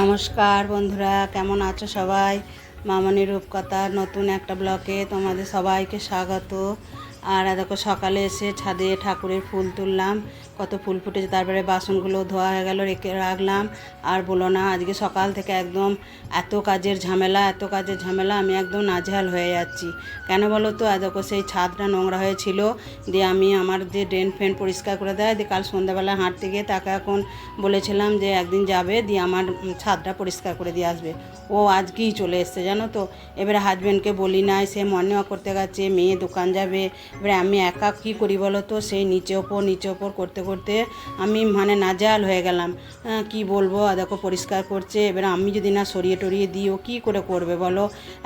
নমস্কার বন্ধুরা, কেমন আছো সবাই? মামনি রূপকথার নতুন একটা ব্লকে তোমাদের সবাইকে স্বাগত। আর দেখো, সকালে এসে ছাদে ঠাকুরের ফুল তুললাম। কত ফুল ফুটেছে, তারপরে বাসনগুলো ধোয়া হয়ে গেল, রেখে রাখলাম। আর বলো না, আজকে সকাল থেকে একদম এত কাজের ঝামেলা, এত কাজের ঝামেলা, আমি একদম নাজেহাল হয়ে যাচ্ছি। কেন বলো তো দেখো সেই ছাদটা নোংরা হয়েছিল, দিয়ে আমি আমার যে ড্রেন ফ্রেন পরিষ্কার করে দেয়, দিয়ে কাল সন্ধ্যাবেলা হাঁটতে গিয়ে তাকে এখন বলেছিলাম যে একদিন যাবে, দিয়ে আমার ছাদটা পরিষ্কার করে দিয়ে আসবে। ও আজকেই চলে এসছে, জানো তো। এবারে হাজব্যান্ডকে বলি নাই, সে মর্নিং ওয়াক করতে গেছে, মেয়ে দোকান যাবে। এবারে আমি একা কী করি বলো তো, সেই নিচে ওপর নিচে ওপর করতে করতে আমি মানে নাজাল হয়ে গেলাম। কি বলব? দেখো পরিষ্কার করছে। এবারে আমি যদি না সরিয়ে টরিয়ে দিই, ও কী করে করবে বলো?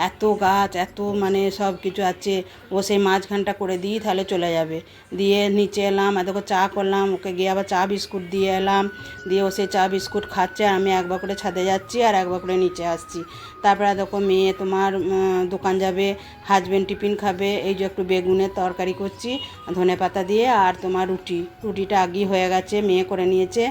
এত গাছ, এত মানে সব কিছু আছে। ও সেই মাঝখানটা করে দিই, তাহলে চলে যাবে। দিয়ে নিচে এলাম, আর দেখো চা করলাম। ওকে গিয়ে আবার চা বিস্কুট দিয়ে এলাম। দিয়ে ও সেই চা বিস্কুট খাচ্ছে, আর আমি একবার করে ছাদে যাচ্ছি, আর একবার করে নিচে আসছি। তারপরে দেখো মেয়ে তোমার দোকান যাবে হাজব্যান্ড টিফিন খাবে। এই যে একটু বেগুনের তরকারি করছি ধনে পাতা দিয়ে, আর তোমার রুটি। রুটিটা আগেই হয়ে গেছে, মেয়ে করে নিয়েছে।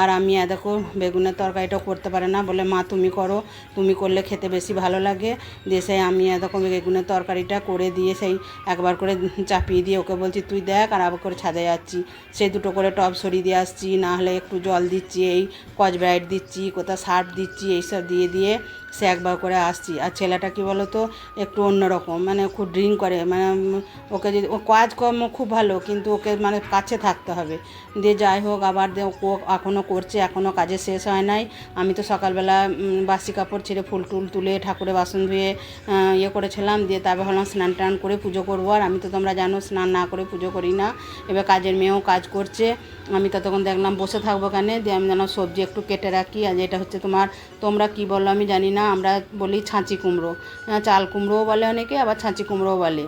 আর আমি দেখো, বেগুনের তরকারিটাও করতে পারে না। বলে, মা, তুমি করো। তুমি করলে খেতে বেশি ভালো লাগে। দিয়ে সেই আমি দেখো, বেগুনের তরকারিটা করে দিয়ে সেই একবার করে চাপিয়ে দিয়ে ওকে বলছি, তুই দেখ, আর আবার করে ছাদে যাচ্ছি। সেই দুটো করে টপ সরিয়ে দিয়ে আসছি। না হলে একটু জল দিচ্ছি, এই কচ ব্রাইট দিচ্ছি কোথাও সার্ফ দিচ্ছি, এইসব দিয়ে দিয়ে সে একবার করে আসছি। আর ছেলেটা কি বলো তো একটু অন্যরকম মানে খুব ড্রিঙ্ক করে। মানে ওকে যদি, ও কাজকর্ম খুব ভালো, কিন্তু ওকে মানে কাছে থাকতে হবে। দিয়ে যাই হোক, আবার এখনও করছে এখনও কাজে শেষ হয় নাই। আমি তো সকালবেলা বাসি কাপড় ছেড়ে ফুল টুল তুলে ঠাকুরের বাসন ধুয়ে ইয়ে করেছিলাম। দিয়ে তারপর ভাবলাম স্নান টান করে পুজো করব। আর আমি তো তোমরা জানো, স্নান না করে পুজো করি না। এবার কাজের মেয়েও কাজ করছে। আমি ততক্ষণ দেখলাম বসে থাকব কেন? দিয়ে আমি যেন সবজি একটু কেটে রাখি। আর এটা হচ্ছে তোমার, তোমরা কি বলো আমি জানি না। আমরা বলি ছাঁচি কুমড়ো। চাল কুমড়োও বলে অনেকে, আবার ছাঁচি কুমড়োও বলে।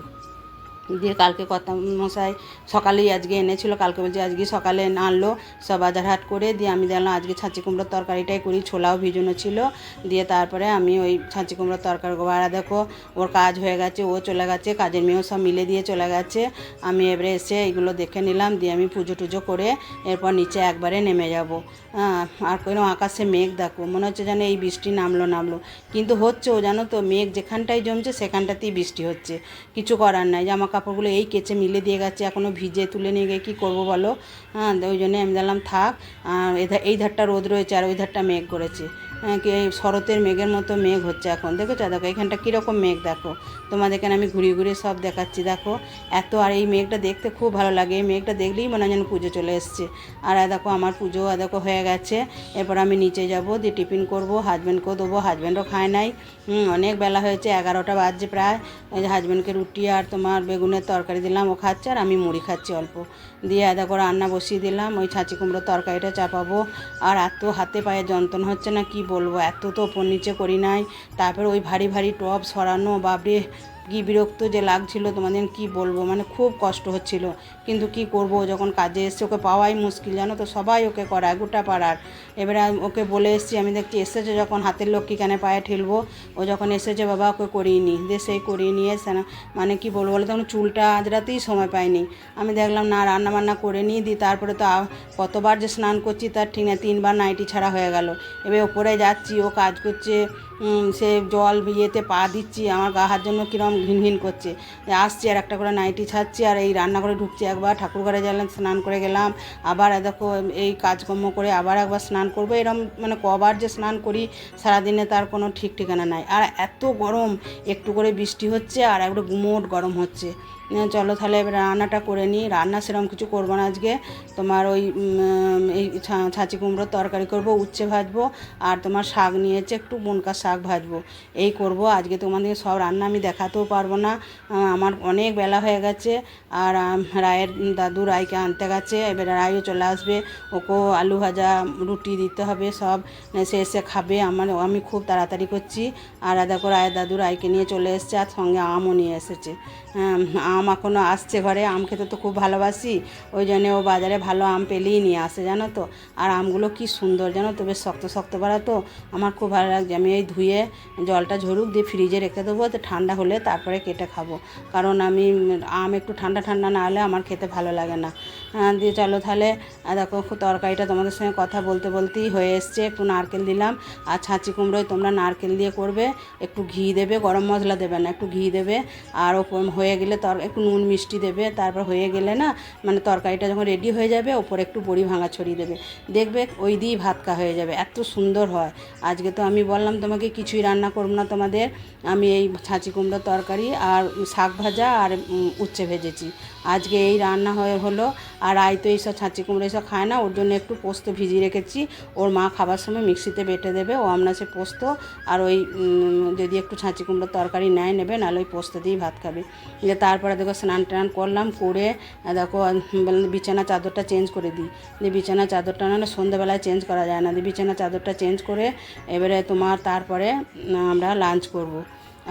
দিয়ে কালকে কথা মশাই সকালেই আজকে এনেছিল, কালকে বলছে আজকে সকালে আনলো, সব বাজার হাট করে দিয়ে আমি দেখলাম আজকে ছাঁচি কুমড়োর তরকারিটাই করি, ছোলাও ভিজানো ছিল, দিয়ে তারপরে আমি ওই ছাঁচি কুমড়োর তরকারি ভাড়া দেখো, ওর কাজ হয়ে গেছে, ও চলে গেছে, কাজের মেয়েও সব মিলে দিয়ে চলে গেছে। আমি এবারে এসে এগুলো দেখে নিলাম, দিয়ে আমি পুজো টুজো করে এরপর নিচে একবারে নেমে যাব। আর কোনো আকাশে মেঘ দেখো, মনে হচ্ছে যেন এই বৃষ্টি নামলো নামলো। কিন্তু হচ্ছেও জানো তো, মেঘ যেখানটায় জমছে সেখানটাতেই বৃষ্টি হচ্ছে। কিছু করার নাই, জামা কাপড়গুলো এই কেচে মিলে দিয়ে গেছে এখনও ভিজে তুলে নিয়ে গিয়ে কী করব বলো? হ্যাঁ ওই জন্য আমি জানলাম থাক এই ধারটা রোদ রয়েছে, আর ওই ধারটা মেঘ করেছে। শরতের মেঘের মতো মেঘ হচ্ছে এখন। দেখেছ? দেখো, এখানটা কীরকম মেঘ, দেখো। তোমাদেরকে আমি ঘুরিয়ে ঘুরিয়ে সব দেখাচ্ছি, দেখো। এত, আর এই মেঘটা দেখতে খুব ভালো লাগে। এই মেঘটা দেখলেই মনে হয় যেন পুজো চলে এসছে। আর দেখো, আমার পুজো দেখো, হয়ে গেছে। এরপর আমি নিচে যাব, দিয়ে টিফিন করব হাজব্যান্ডকেও দেবো। হাজব্যান্ডও খায় নাই। অনেক বেলা হয়েছে, এগারোটা বাজছে প্রায়। ওই হাজব্যান্ডকে রুটি আর তোমার বেগুনের তরকারি দিলাম, ও খাচ্ছে, আর আমি মুড়ি খাচ্ছি অল্প। দিয়ে করে রান্না বসিয়ে দিলাম। ওই ছাঁচি কুমড়োর তরকারিটা চাপাবো। আর এত হাতে পায়ে যন্ত্রণা হচ্ছে না, কি বলব এত তো ওপর নিচে করি নাই। তারপর ওই ভারী ভারী টপ সরানো বাবরে কি বিরক্ত যে লাগছিল তোমাদের কি বলব? মানে খুব কষ্ট হচ্ছিল। কিন্তু কি করব? যখন কাজে এসছে, ওকে পাওয়াই মুশকিল, জানো তো? সবাই ওকে করায় গোটা পাড়ার। এবারে ওকে বলে এসেছি, আমি দেখছি এসেছে যখন হাতের লোক কি কেন পায়ে ঠেলবো, ও যখন এসেছে, বাবা ওকে করিয়ে নি। দিয়ে সেই করিয়ে নিয়ে মানে কি বলব বলে তখন চুলটা আজরাতেই সময় পাইনি। আমি দেখলাম, না রান্না বান্না করে নিই দিই তারপরে তো কতবার যে স্নান করছি, তার ঠিক না তিনবার নাইটি ছাড়া হয়ে গেল। এবার ওপরে যাচ্ছি, ও কাজ করছে সে জল ইয়েতে পা দিচ্ছি, আমার গা হাত জন্য কীরকম ঘিন ঘিন করছে। আসছি আর একটা করে নাইটি ছাড়ছি আর এই রান্নাঘরে ঢুকছি একবার, ঠাকুর ঘরে গেলাম, স্নান করে গেলাম। আবার দেখো এই কাজকর্ম করে আবার একবার স্নান করব। এরম মানে কবার যে স্নান করি, সারাদিনে তার কোনো ঠিক ঠিকানা নাই। আর এত গরম, একটু করে বৃষ্টি হচ্ছে আর একটু গুমোট গরম হচ্ছে। চলো তাহলে রান্নাটা করে নিই। রান্না সেরকম কিছু করব না আজকে। তোমার ওই এই ছাঁচি কুমড়োর তরকারি করব উচ্ছে ভাজবো আর তোমার শাক নিয়েছে একটু বনকার শাক ভাজবো। এই করব। আজকে তোমাদের সব রান্না আমি দেখাতেও পারব না। আমার অনেক বেলা হয়ে গেছে আর রায়ের দাদু রায়কে আনতে গেছে। এবারে রায়ও চলে আসবে। ওকেও আলু ভাজা রুটি দিতে হবে সব। সে এসে খাবে। আমার আমি খুব তাড়াতাড়ি করছি। আর আর দেখো রায়ের দাদু রায়কে নিয়ে চলে এসেছে আর সঙ্গে আমও নিয়ে এসেছে। আম, আম এখনও আসছে ঘরে, আম খেতে তো খুব ভালোবাসি, ওই জন্য ও বাজারে ভালো আম পেলেই নিয়ে আসে, জানো তো। আর আমগুলো কি সুন্দর, জানো তো, বেশ শক্ত শক্ত পারা তো, আমার খুব ভালো লাগছে। আমি এই ধুয়ে জলটা ঝরুক দিয়ে ফ্রিজে রেখে দেবো, তো ঠান্ডা হলে তারপরে কেটে খাব। কারণ আমি আম একটু ঠান্ডা ঠান্ডা না হলে আমার খেতে ভালো লাগে না। দিয়ে চলো তাহলে দেখো, তরকারিটা তোমাদের সঙ্গে কথা বলতে বলতেই হয়ে এসছে, একটু নারকেল দিলাম। আর ছাঁচি কুমড়োয় তোমরা নারকেল দিয়ে করবে, একটু ঘি দেবে, গরম মশলা দেবে না, একটু ঘি দেবে। আর ওপর হয়ে গেলে তর একটু নুন মিষ্টি দেবে, তারপর হয়ে গেলে না মানে তরকারিটা যখন রেডি হয়ে যাবে, ওপরে একটু বড়ি ভাঙা ছড়িয়ে দেবে। দেখবে ওই দিয়েই ভাত খা হয়ে যাবে, এত সুন্দর হয়। আজকে তো আমি বললাম তোমাকে কিছুই রান্না করব না তোমাদের, আমি এই ছাঁচি কুমড়োর তরকারি আর শাক ভাজা আর উচ্ছে ভেজেছি। আজকে এই রান্না হয়ে হলো, আর আই তো এইসব ছাঁচি কুমড়ো এইসব খায় না, ওর জন্য একটু পোস্ত ভিজিয়ে রেখেছি। ওর মা খাবার সময় মিক্সিতে বেটে দেবে, ও আমরা সে পোস্ত আর ওই যদি একটু ছাঁচি কুমড়োর তরকারি নেয়, নেবে, নাহলে ওই পোস্ত দিয়েই ভাত খাবে। তারপরে দেখো, স্নান টান করলাম, করে দেখো বিছানা চাদরটা চেঞ্জ করে দিই। দিয়ে বিছানা চাদরটা না সন্ধ্যাবেলায় চেঞ্জ করা যায় না। দিয়ে বিছানা চাদরটা চেঞ্জ করে এবারে তোমার তারপরে আমরা লাঞ্চ করব।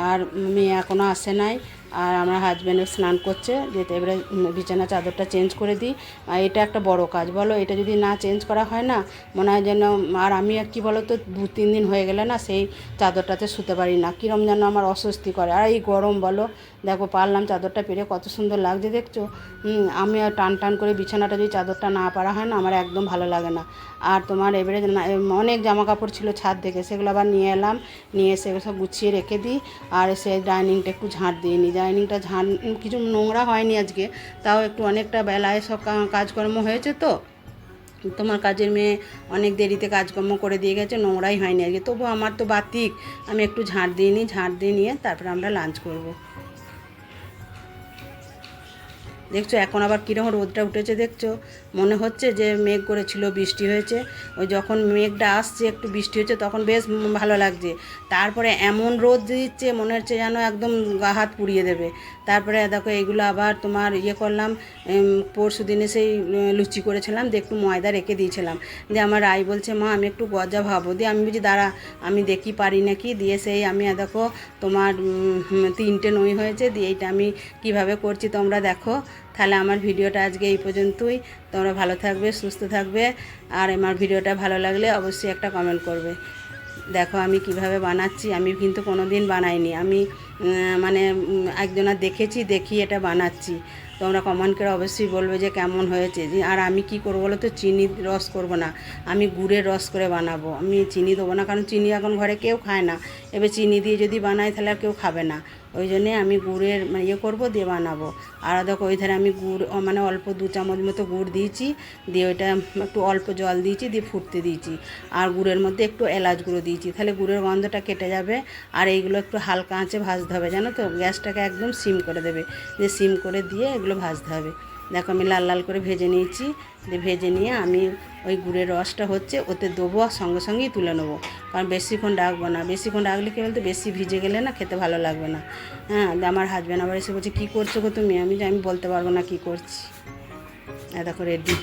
আর মেয়ে এখনও আসে নাই। আর আমার হাজব্যান্ডও স্নান করছে, যেতে এবারে বিছানা চাদরটা চেঞ্জ করে দিই। আর এটা একটা বড় কাজ, বলো? এটা যদি না চেঞ্জ করা হয় না, মনে হয় যেন আর আমি আর কি বলো তো দু তিন দিন হয়ে গেলে না সেই চাদরটাতে শুতে পারি না। কীরম যেন আমার অস্বস্তি করে। আর এই গরম, বলো? দেখো, পারলাম চাদরটা পেরে কত সুন্দর লাগছে, দেখছ? আমি আর টান টান করে বিছানাটা যদি চাদরটা না পারা হয় না, আমার একদম ভালো লাগে না। আর তোমার এবারে অনেক জামা কাপড় ছিল ছাদ থেকে, সেগুলো আবার নিয়ে এলাম। নিয়ে এসে সব গুছিয়ে রেখে দিই। আর সে ডাইনিংটা একটু ঝাঁট দিয়ে নিই। ডাইনিংটা ঝান, কিছু নোংরা হয়নি আজকে, তাও একটু অনেকটা বেলায় সব কাজকর্ম হয়েছে তো। তোমার কাজের মেয়ে অনেক দেরিতে কাজকর্ম করে দিয়ে গেছে, নোংরাই হয়নি আজকে। তবু আমার তো বাতিক, আমি একটু ঝাঁট দিয়ে নিই, ঝাঁট দিয়ে নিয়ে তারপরে আমরা লাঞ্চ করব। দেখছ, এখন আবার কীরকম রোদটা উঠেছে দেখছ? মনে হচ্ছে যে মেঘ করেছিল, বৃষ্টি হয়েছে। ওই যখন মেঘটা আসছে, একটু বৃষ্টি হচ্ছে, তখন বেশ ভালো লাগছে। তারপরে এমন রোদ দিচ্ছে, মনে হচ্ছে যেন একদম গা হাত পুড়িয়ে দেবে। তারপরে দেখো, এগুলো আবার তোমার ইয়ে করলাম পরশু দিনে সেই লুচি করেছিলাম, দিয়ে একটু ময়দা রেখে দিয়েছিলাম। দিয়ে আমার রাই বলছে, মা, আমি একটু গজা ভাবো। দিয়ে আমি বলছি, দাঁড়া, আমি দেখি পারি নাকি? দিয়ে সেই আমি দেখো, তোমার তিনটে নই হয়েছে, দিয়ে এইটা আমি কীভাবে করছি তোমরা দেখো। তাহলে আমার ভিডিওটা আজকে এই পর্যন্তই। তোমরা ভালো থাকবে, সুস্থ থাকবে, আর আমার ভিডিওটা ভালো লাগলে অবশ্যই একটা কমেন্ট করবে। দেখো আমি কীভাবে বানাচ্ছি, আমি কিন্তু কোনো দিন বানাইনি। আমি মানে উম, একজনের দেখেছি দেখি এটা বানাচ্ছি। তোমরা কমেন্ট করে অবশ্যই বলবে যে কেমন হয়েছে আর আমি কি করব বলো তো? চিনি রস করব না। আমি গুড়ের রস করে বানাবো। আমি চিনি দেবো না কারণ চিনি এখন ঘরে কেউ খায় না। এবার চিনি দিয়ে যদি বানাই তাহলে আর কেউ খাবে না। ওই জন্যে আমি গুড়ের মানে ইয়ে করব দিয়ে বানাবো। আর দেখো ওই ধারে আমি গুড় মানে অল্প দু চামচ মতো গুড় দিয়েছি। দিয়ে ওইটা একটু অল্প জল দিয়েছি দিয়ে ফুটতে দিয়েছি। আর গুড়ের মধ্যে একটু এলাচ গুঁড়ো দিয়েছি। তাহলে গুড়ের গন্ধটা কেটে যাবে। আর এইগুলো একটু হালকা আঁচে ভাজতে হবে, জানো তো? গ্যাসটাকে একদম সিম করে দেবে। দিয়ে সিম করে দিয়ে এগুলো ভাজতে হবে। দেখো আমি লাল লাল করে ভেজে নিয়েছি। দিয়ে ভেজে নিয়ে আমি ওই গুড়ের রসটা হচ্ছে ওতে দেবো আর সঙ্গে সঙ্গেই তুলে নেব। কারণ বেশিক্ষণ ডাকবো না। বেশিক্ষণ ডাকলে কী বলতো? বেশি ভিজে গেলে না খেতে ভালো লাগবে না। হ্যাঁ আমার হাজব্যান্ড আবার এসে বলছে, কী করছ গো তুমি? আমি যে, আমি বলতে পারব না কী করছি। দেখো রেডি।